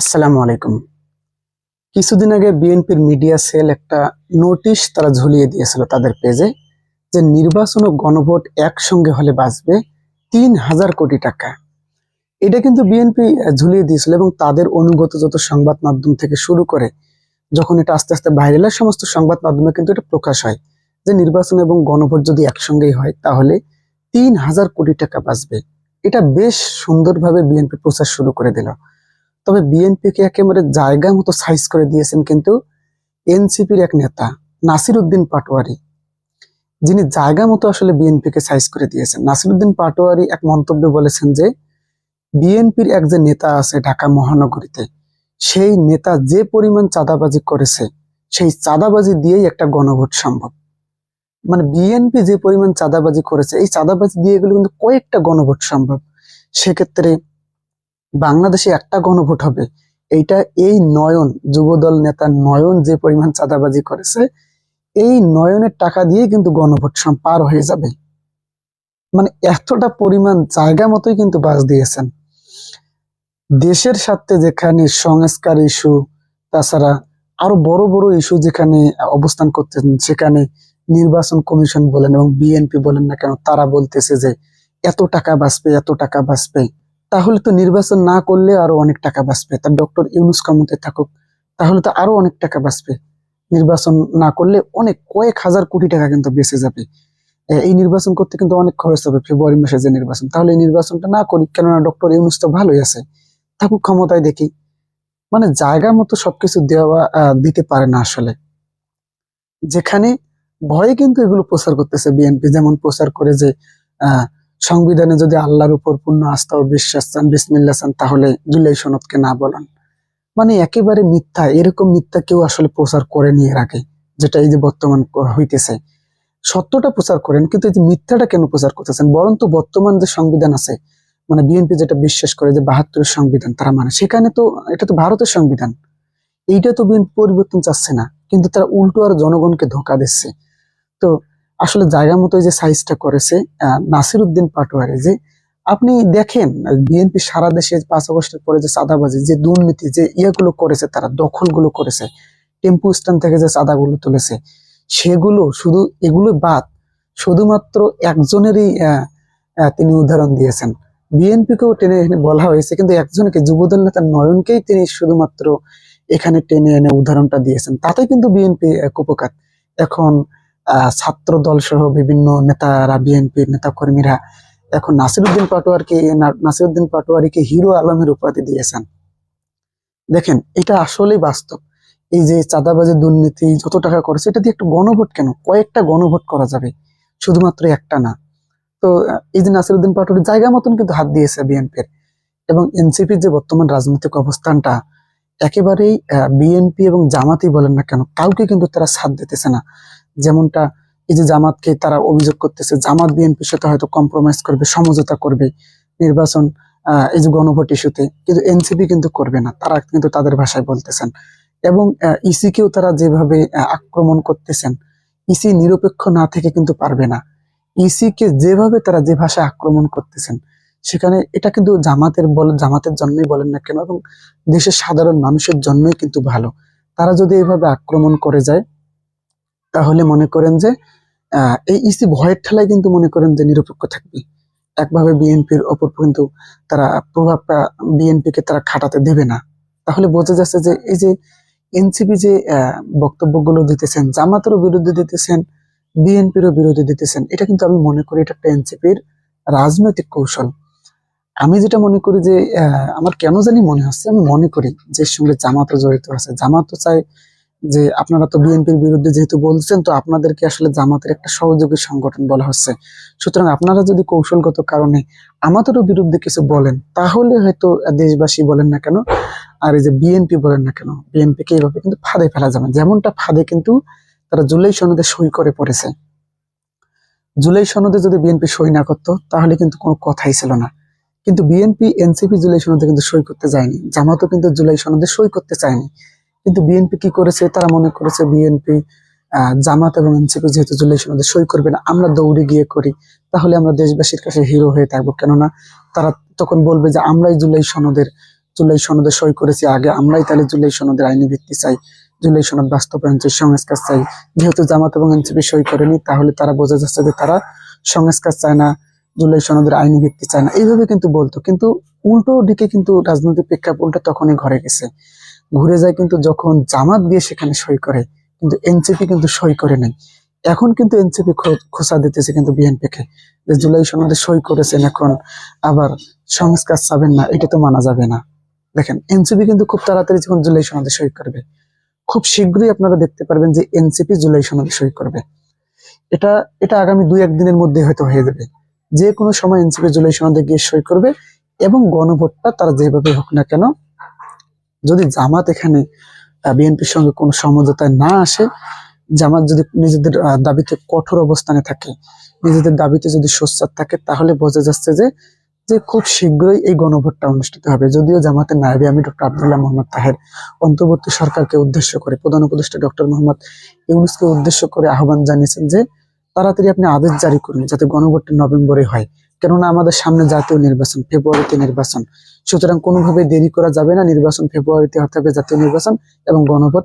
আসসালামু আলাইকুম। কিছুদিন আগে বিএনপির মিডিয়া সেল একটা নোটিশ তারা ঝুলিয়ে দিয়েছিল তাদের পেজে যে নির্বাচন ও গণভোট একসঙ্গে হলে বাঁচবে তিন হাজার কোটি টাকা। এটা কিন্তু বিএনপি ঝুলিয়ে দিয়েছিল এবং তাদের অনুগত যত সংবাদ মাধ্যম থেকে শুরু করে যখন এটা আস্তে আস্তে ভাইরাল হয়, সমস্ত সংবাদ মাধ্যমে কিন্তু এটা প্রকাশ হয় যে নির্বাচন এবং গণভোট যদি একসঙ্গেই হয় তাহলে তিন হাজার কোটি টাকা বাঁচবে। এটা বেশ সুন্দরভাবে বিএনপি প্রচার শুরু করে দিল। তবে বিএনপিকে একেবারে জায়গা মতো সাইজ করে দিয়েছেন কিন্তু এনসিপির এক নেতা নাসির উদ্দিন পাটোয়ারি। যিনি জায়গা মতো আসলে বিএনপিকে সাইজ করে দিয়েছেন। নাসির উদ্দিন পাটোয়ারি এক মন্তব্যে বলেছেন যে বিএনপির এক যে নেতা আছে ঢাকা মহানগরীতে, সেই নেতা যে পরিমাণ চাঁদাবাজি করেছে, সেই চাঁদাবাজি দিয়েই একটা গণভোট সম্ভব। মানে বিএনপি যে পরিমাণ চাঁদাবাজি করেছে, এই চাঁদাবাজি দিয়ে এগুলো কিন্তু কয়েকটা গণভোট সম্ভব। সেক্ষেত্রে বাংলাদেশে একটা গণভোট হবে। এইটা এই নয়ন, যুবদল নেতা নয়ন যে পরিমাণ চাঁদাবাজি করেছে, এই নয়নের টাকা দিয়ে কিন্তু গণভোট পার হয়ে যাবে। মানে এতটা পরিমাণ জায়গা মতোই কিন্তু বাস দিয়েছেন। দেশের সাথে যেখানে সংস্কার ইস্যু তাছাড়া আরও বড় বড় ইস্যু যেখানে অবস্থান করতেছেন, সেখানে নির্বাচন কমিশন বলেন এবং বিএনপি বলেন না কেন, তারা বলতেছে যে এত টাকা বাঁচবে, এত টাকা বাঁচবে। তাহলে তো নির্বাচন না করলে আরও অনেক টাকা বাঁচবে। তার ডক্টর ইউনুস কামতে থাকুক, তাহলে তো আরও অনেক টাকা বাঁচবে। নির্বাচন না করলে অনেক কয়েক হাজার কোটি টাকা কিন্তু বেঁচে যাবে। এই নির্বাচন করতে কিন্তু অনেক খরচ হবে ফেব্রুয়ারি মাসে যে নির্বাচন। তাহলে এই নির্বাচনটা না করি, কেননা ডক্টর ইউনুস তো ভালোই আছে। থাকুক ক্ষমতায় দেখি। মানে জায়গা মতো সবকিছু দেওয়া দিতে পারে না আসলে। যেখানে ভয়ে কিন্তু এগুলো প্রচার করতেছে বিএনপি, যেমন প্রচার করে যে আহ সংবিধানে যদি আল্লাহর উপর পূর্ণ আস্থা ও বিশ্বাস চান বিসমিল্লা চান, তাহলে জুলাই সনদকে না বলান। মানে একেবারে মিথ্যা, এরকম মিথ্যা কেউ আসলে প্রচার করেনি এর আগে যেটা এই যে বর্তমান হইতেছে। সত্যটা প্রচার করেন, কিন্তু এই যে মিথ্যাটা কেন প্রচার করতেছেন? বরং তো বর্তমান যে সংবিধান আছে মানে বিএনপি যেটা বিশ্বাস করে যে বাহাত্তরের সংবিধান তারা মানে সেখানে তো এটা তো ভারতের সংবিধান। এইটা তো বিএনপি পরিবর্তন চাচ্ছে না, কিন্তু তারা উল্টো আর জনগণকে ধোকা দিচ্ছে। তো আসলে জায়গা মতো যে সাইজটা করেছে নাসির উদ্দিন পাটোয়ারি, যে আপনি দেখেন, বিএনপি সারা দেশে পাঁচ আগস্টের পরে যে চাঁদাবাজি, যে দুর্নীতি, যে ইয়েগুলো করেছে তারা, দখলগুলো করেছে, টেম্পু স্ট্যান্ড থেকে যে চাঁদাগুলো তুলেছে, সেগুলো শুধু এগুলো বাদ, শুধুমাত্র একজনেরই তিনি উদাহরণ দিয়েছেন। বিএনপিকেও টেনে এনে বলা হয়েছে, কিন্তু একজনকে, যুবদল নেতা নয়নকেই তিনি শুধুমাত্র এখানে টেনে এনে উদাহরণটা দিয়েছেন। তাতে কিন্তু বিএনপি কুপকাত এখন ছাত্র দল সহ বিভিন্ন নেতারা বিএনপির নেতা কর্মীরা এখন নাসিরুদ্দিন পাটোয়ারকে নাসিরুদ্দিন পাটোয়ারিকে হিরো আলমের উপাধি দিয়েছেন। দেখেন, এটা আসলেই বাস্তব। এই যে চাঁদাবাজি দুর্নীতি যত টাকা করেছে, এটা দিয়ে একটা গণভোট কেন? কয়েকটা গণভোট করা যাবে, শুধুমাত্র একটা না। তো এই যে নাসিরুদ্দিন পাটোয়ারি জায়গা মতন কিন্তু হাত দিয়েছে বিএনপির এবং এনসিপির যে বর্তমান রাজনৈতিক অবস্থানটা, একেবারেই বিএনপি এবং জামাতি বলেন না কেন, কাউকে কিন্তু তারা সাথ দিতেছে না। যেমনটা এই যে জামাতকে তারা অভিযোগ করতেছে, জামাত বিএনপির সাথে হয়তো কম্প্রোমাইজ করবে, সমঝোতা করবে নির্বাচন এই যে গণভোট ইস্যুতে কিন্তু এনসিপি কিন্তু করবে না, তারা কিন্তু তাদের ভাষায় বলতেছেন। এবং ইসিকেও তারা যেভাবে আক্রমণ করতেছেন, ইসি নিরপেক্ষ না থেকে কিন্তু পারবে না। ইসিকে যেভাবে তারা যে ভাষায় আক্রমণ করতেছেন, সেখানে এটা কিন্তু জামাতের বল, জামাতের জন্যই বলেন না কেন, এবং দেশের সাধারণ মানুষের জন্যই কিন্তু ভালো। তারা যদি এইভাবে আক্রমণ করে যায় তাহলে মনে করেন যে এই ইসি ভয়ের ঠেলায় কিন্তু মনে করেন যে নিরপেক্ষ থাকবে। একভাবে বিএনপির ওপর কিন্তু তারা প্রভাবটা বিএনপিকে তারা খাটাতে দেবে না। তাহলে বোঝা যাচ্ছে যে এই যে এনসিপি যে বক্তব্যগুলো দিতেছেন, জামাতেরও বিরুদ্ধে দিতেছেন, বিএনপিরও বিরোধী দিতেছেন, এটা কিন্তু আমি মনে করি এটা একটা এনসিপির রাজনৈতিক কৌশল। আমি যেটা মনে করি যে আমার কেন জানি মনে হচ্ছে, আমি মনে করি যে সঙ্গে জামাতও জড়িত আছে। জামাতও চায় যে আপনারা তো বিএনপির বিরুদ্ধে যেহেতু বলছেন, তো আপনাদেরকে আসলে জামাতের একটা সহযোগী সংগঠন বলা হচ্ছে। সুতরাং আপনারা যদি কৌশলগত কারণে আমাদেরও বিরুদ্ধে কিছু বলেন, তাহলে হয়তো দেশবাসী বলেন না কেন, আর এই যে বিএনপি বলেন না কেন বিএনপি কে এইভাবে কিন্তু ফাঁদে ফেলা যাবে যেমনটা ফাঁদে কিন্তু তারা জুলাই সনদে সই করে পড়েছে। জুলাই সনদে যদি বিএনপি সই না করতো, তাহলে কিন্তু কোনো কথাই ছিল না। কিন্তু বিএনপি, এনসিপি জুলাই সনদে কিন্তু সই করতে যায়নি। জামাতও কিন্তু জুলাই সনদে সই করতে চায়নি। কিন্তু বিএনপি কি করেছে? তারা মনে করেছে বিএনপি জামাত এবং এনসিপি যেহেতু জুলাই সনদে সই করবে না, আমরা দৌড়ে গিয়ে করি। তাহলে আমরা দেশবাসীর কাছে হিরো হয়ে থাকব কেননা তারা তখন বলবে যে, আমরাই জুলাই সনদের, জুলাই সনদে সই করেছি। আগে আমরাই তাহলে জুলাই সনদের আইনি ভিত্তি চাই, জুলাই সনদ বাস্তবায়ন চাই, সংস্কার চাই। যেহেতু জামাত এবং এনসিপি সই করেনি, তাহলে তারা বোঝা যাচ্ছে যে তারা সংস্কার চায় না, জুলাই সনদের আইনি ভিত্তি চায় না। এইভাবে কিন্তু বলতো। কিন্তু উল্টো দিকে কিন্তু রাজনৈতিক প্রেক্ষাপটটা তখনই ঘরে গেছে। ঘুরে যায় কিন্তু যখন জামাত গিয়ে সেখানে সই করে, কিন্তু এনসিপি কিন্তু সই করে নাই। এখন কিন্তু এনসিপি খোসা দিতেছে কিন্তু বিএনপিকে যে জুলাই সনদে সই করেছেন এখন, আবার সংস্কার চাবেন না, এটা তো মানা যাবে না। দেখেন এনসিপি কিন্তু খুব তাড়াতাড়ি যখন জুলাই সনদে সই করবে, খুব শীঘ্রই আপনারা দেখতে পারবেন যে এনসিপি জুলাই সনদে সই করবে। এটা এটা আগামী দুই একদিনের মধ্যে হয়তো হয়ে যাবে। যে কোনো সময় এনসিপি জুলাই সনদে গিয়ে সই করবে এবং গণভোটটা তারা যেভাবে হোক না কেন যদি জামাত এখানে বিএনপির সঙ্গে কোনো সমঝোতায় না আসে, জামাত যদি নিজেদের দাবিতে কঠোর অবস্থানে থাকে, নিজেদের দাবিতে যদি সোচ্চার থাকে, তাহলে বোঝা যাচ্ছে যে যে খুব শীঘ্রই এই গণভোটটা অনুষ্ঠিত হবে। যদিও জামাতের নায়েবে আমি ডক্টর আবদুল্লাহ মোহাম্মদ তাহের অন্তর্বর্তী সরকারকে উদ্দেশ্য করে, প্রধান উপদেষ্টা ডক্টর মোহাম্মদ ইউনুসকে উদ্দেশ্য করে আহ্বান জানিয়েছেন যে, তাড়াতাড়ি আপনি আদেশ জারি করুন যাতে গণভোটটা নভেম্বরে হয়। কেননা আমাদের সামনে জাতীয় নির্বাচন, ফেব্রুয়ারিতে নির্বাচন। সুতরাং কোনোভাবে দেরি করা যাবে না, নির্বাচন ফেব্রুয়ারিতে হতে হবে জাতীয় নির্বাচন এবং গণভোট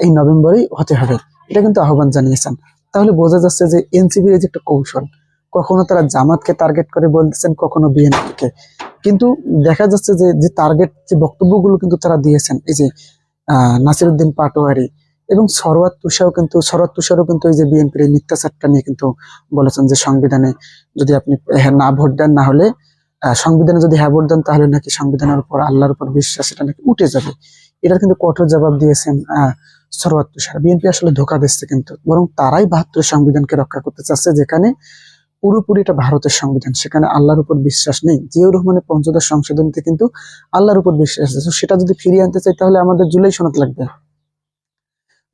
এই নভেম্বরেই হতে হবে। এটা কিন্তু আহ্বান জানিয়েছেন। তাহলে বোঝা যাচ্ছে যে এনসিবির যে একটা কৌশল, কখনো তারা জামাতকে টার্গেট করে বলতেছেন, কখনো বিএনপিকে। কিন্তু দেখা যাচ্ছে যে যে টার্গেট যে বক্তব্যগুলো কিন্তু তারা দিয়েছেন, এই যে, আহ, নাসিরুদ্দিন পাটোয়ারি এবং সরওয়াত তুষাও কিন্তু, সরওয়াত তুষারও কিন্তু এই যে বিএনপির এই মিথ্যাচারটা নিয়ে কিন্তু বলেছেন যে সংবিধানে যদি আপনি হ্যাঁ না ভোট দেন, না হলে সংবিধানে যদি হ্যাঁ ভোট দেন, তাহলে নাকি সংবিধানের উপর, আল্লাহর উপর বিশ্বাস এটা নাকি উঠে যাবে। এটার কিন্তু কঠোর জবাব দিয়েছেন সরওয়াত তুষার। বিএনপি আসলে ধোকা দিচ্ছে কিন্তু, বরং তারাই বাহাত্তর সংবিধানকে রক্ষা করতে চাচ্ছে, যেখানে পুরোপুরি এটা ভারতের সংবিধান, সেখানে আল্লাহর উপর বিশ্বাস নেই। জিয়াউর রহমানের পঞ্চদশ সংশোধনীতে কিন্তু আল্লাহর উপর বিশ্বাস আছে। সেটা যদি ফিরিয়ে আনতে চাই, তাহলে আমাদের জুলাই সনদ লাগবে।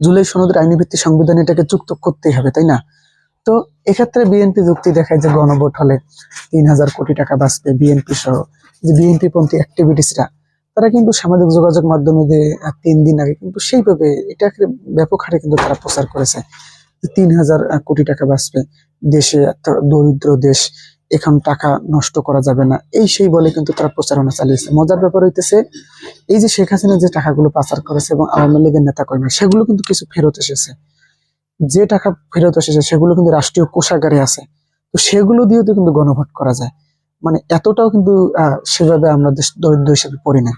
জুলাই সনদের আইনি ভিত্তি সংবিধান এটাকে যুক্ত করতেই হবে, তাই না? তো এক্ষেত্রে বিএনপি যুক্তি দেখায় যে গণভোট হলে তিন হাজার কোটি টাকা বাঁচবে বিএনপি সহ। যে বিএনপি পন্থী অ্যাক্টিভিটিসরা তারা কিন্তু সামাজিক যোগাযোগ মাধ্যমে যে তিন দিন আগে কিন্তু সেইভাবে এটাকে ব্যাপক হারে কিন্তু তারা প্রচার করেছে তিন হাজার কোটি টাকা বাঁচবে। দেশে দরিদ্র দেশ, এখন টাকা নষ্ট করা যাবে না। এই সেই বলে কিন্তু তারা প্রচারণা চালিয়েছে। মজার ব্যাপার হইতেছে এই যে শেখ হাসিনা যে টাকাগুলো পাচার করেছে এবং আওয়ামী লীগের নেতা কর্মী সেগুলো কিন্তু কিছু ফেরত এসেছে। যে টাকা ফেরত এসেছে, সেগুলো কিন্তু রাষ্ট্রীয় কোষাগারে আছে। তো সেগুলো দিয়েও তো কিন্তু গণভোট করা যায়। মানে এতটাও কিন্তু সেভাবে আমরা দরিদ্র হিসেবে পড়ি না।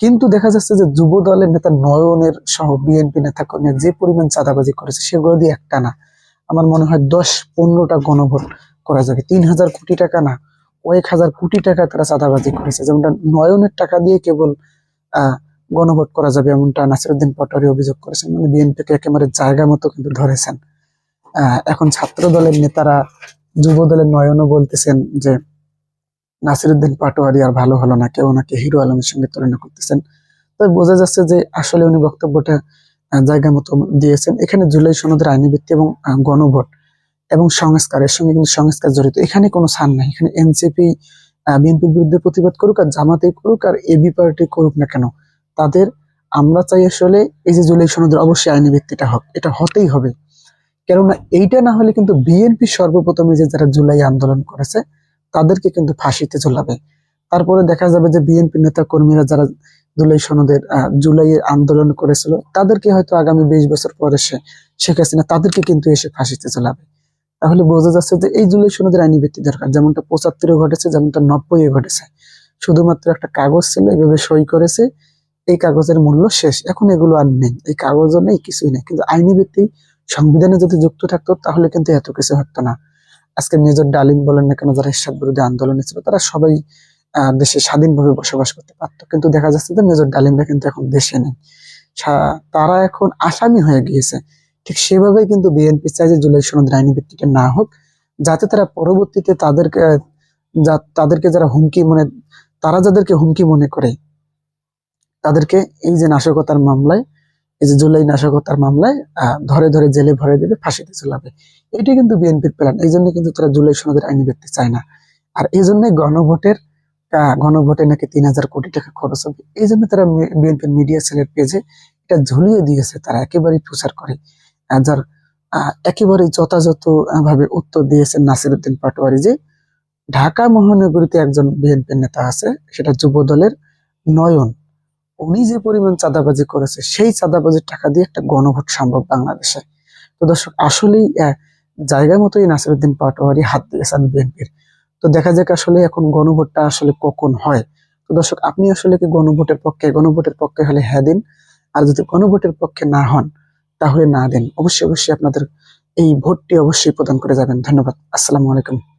কিন্তু দেখা যাচ্ছে যে যুব দলের নেতা নয়নের সহ বিএনপি নেতা কর্মী যে পরিমাণ চাঁদাবাজি করেছে, সেগুলো দিয়ে একটা না। আমার মনে হয় দশ পনেরোটা গণভোট করা যাবে। তিন হাজার কোটি টাকা না, কয়েক হাজার কোটি টাকা তারা চাঁদাবাজি করেছে। যেমনটা নয়নের টাকা দিয়ে কেবল গণভোট করা যাবে এমনটা নাসিরুদ্দিন পটোয়ারি অভিযোগ করেছেন। মানে বিএনপিকে একেবারে জায়গা মতো কিন্তু ধরেছেন। এখন ছাত্র দলের নেতারা যুব দলের নয়নও বলতেছেন যে, নাসিরুদ্দিন পাটোয়ারি আর ভালো হলো না, কেউ ওনাকে হিরো আলমের সঙ্গে তুলনা করতেছেন। তবে বোঝা যাচ্ছে যে, আসলে উনি বক্তব্যটা জায়গা মতো দিয়েছেন। এখানে জুলাই সনদের আইনি ভিত্তি এবং গণভোট এবং সংস্কারের সঙ্গে কিন্তু সংস্কার জড়িত। এখানে কোনো ছাড় নাই। এখানে এনসিপি বিএনপির বিরুদ্ধে প্রতিবাদ করুক আর জামাতে করুক আর এবি পার্টি করুক না কেন, তাদের আমরা চাই আসলে এই যে জুলাই সনদের অবশ্যই আইনি ভিত্তিটা হোক, এটা হতেই হবে। কেননা এইটা না হলে কিন্তু বিএনপি সর্বপ্রথমে যে যারা জুলাই আন্দোলন করেছে, তাদেরকে কিন্তু ফাঁসিতে ঝোলাবে। তারপরে দেখা যাবে যে বিএনপি নেতা কর্মীরা যারা জুলাই সনদের জুলাইয়ের আন্দোলন করেছিল, তাদেরকে হয়তো আগামী বিশ বছর পরে সে শেখ হাসিনা তাদেরকে কিন্তু এসে ফাঁসিতে ঝোলাবে। তাহলে বোঝা যাচ্ছে যে এই জুলাই সনদের আইনি ভিত্তি দরকার। যেমনটা পঁচাত্তরে ঘটেছে, যেমনটা নব্বই ঘটেছে। শুধুমাত্র একটা কাগজ ছিল এইভাবে সই করেছে। এই কাগজের মূল্য শেষ। এখন এগুলো আর নেই। এই কাগজও নেই, কিছুই নেই। কিন্তু আইনি ভিত্তি সংবিধানে যদি যুক্ত থাকতো, তাহলে কিন্তু এত কিছু হতো না। আজকে মেজর ডালিম বলেন না কেন, যারা এরশাদ বিরোধী আন্দোলনে ছিল তারা সবাই দেশে স্বাধীনভাবে বসবাস করতে পারতো। কিন্তু দেখা যাচ্ছে যে মেজর ডালিমরা কিন্তু এখন দেশে নেই। তারা এখন আসামি হয়ে গিয়েছে। ঠিক সেভাবেই কিন্তু বিএনপি চাই যে জুলাই সনদের আইনি ভিত্তিটা না হোক, যাতে তারা পরবর্তীতে তাদেরকে তাদেরকে যারা হুমকি মানে তারা যাদেরকে হুমকি মনে করে, তাদেরকে এই যে নাশকতার মামলায়, এই যে জুলাই নাশকতার মামলায় ধরে ধরে জেলে ভরে দেবে, ফাঁসিতে ঝুলাবে। এটি কিন্তু বিএনপির প্ল্যান, এই জন্য কিন্তু তারা জুলাই সনদের আইনি ব্যক্তি চায় না। আর এই জন্যই গণভোটের গণভোটে নাকি তিন হাজার কোটি টাকা খরচ হবে, এই জন্য তারা বিএনপির মিডিয়া সেলের পেজে এটা ঝুলিয়ে দিয়েছে, তারা একেবারেই প্রচার করে। যার আহ, একেবারেই যথাযথ ভাবে উত্তর দিয়েছেন নাসিরুদ্দিন পাটোয়ারি যে ঢাকা মহানগরীতে একজন বিএনপির নেতা আছে সেটা যুব দলের নয়ন। উনি যে পরিমাণ চাঁদাবাজি করেছে সেই চাঁদাবাজির টাকা দিয়ে একটা গণভোট সম্ভব বাংলাদেশে। তো দর্শক আসলেই জায়গা মতোই নাসিরুদ্দিন পাটোয়ারি হাত দিয়েছেন বিএনপির। তো দেখা যাক আসলে এখন গণভোটটা আসলে কখন হয়। তো দর্শক আপনি আসলে কি গণভোটের পক্ষে গণভোটের পক্ষে হলে হ্যাঁ দিন আর যদি গণভোটের পক্ষে না হন তাহলে না দেন। অবশ্যই অবশ্যই আপনাদের এই ভোটটি অবশ্যই প্রদান করে যাবেন। ধন্যবাদ। আসসালামু আলাইকুম।